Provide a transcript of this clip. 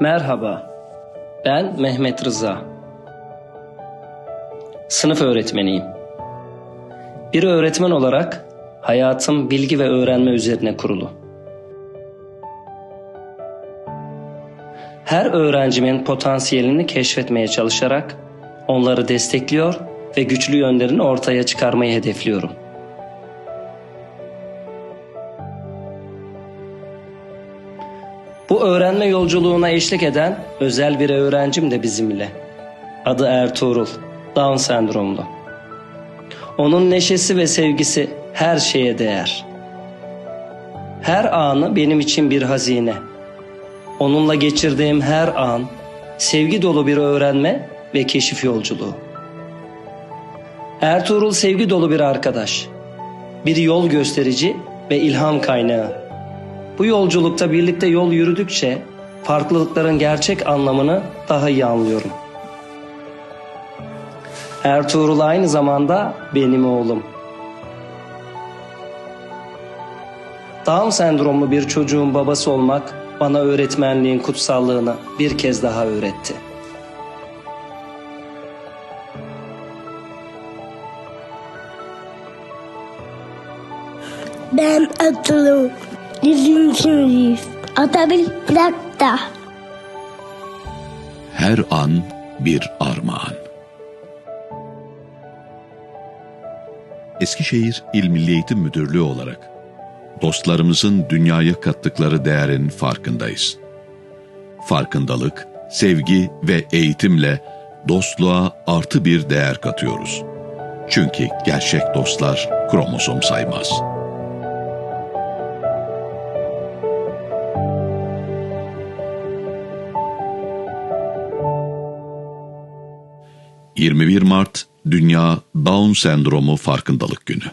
Merhaba, ben Mehmet Rıza. Sınıf öğretmeniyim. Bir öğretmen olarak hayatım bilgi ve öğrenme üzerine kurulu. Her öğrencimin potansiyelini keşfetmeye çalışarak onları destekliyor ve güçlü yönlerini ortaya çıkarmayı hedefliyorum. Bu öğrenme yolculuğuna eşlik eden özel bir öğrencim de bizimle. Adı Ertuğrul, Down sendromlu. Onun neşesi ve sevgisi her şeye değer. Her anı benim için bir hazine. Onunla geçirdiğim her an sevgi dolu bir öğrenme ve keşif yolculuğu. Ertuğrul sevgi dolu bir arkadaş. Bir yol gösterici ve ilham kaynağı. Bu yolculukta birlikte yol yürüdükçe farklılıkların gerçek anlamını daha iyi anlıyorum. Ertuğrul aynı zamanda benim oğlum. Down sendromlu bir çocuğun babası olmak bana öğretmenliğin kutsallığını bir kez daha öğretti. Ben Atılım. Yüzüncüyüz. Atabil plakta. Her an bir armağan. Eskişehir İl Milli Eğitim Müdürlüğü olarak dostlarımızın dünyaya kattıkları değerin farkındayız. Farkındalık, sevgi ve eğitimle dostluğa artı bir değer katıyoruz. Çünkü gerçek dostlar kromozom saymaz. ...21 Mart Dünya Down Sendromu Farkındalık Günü.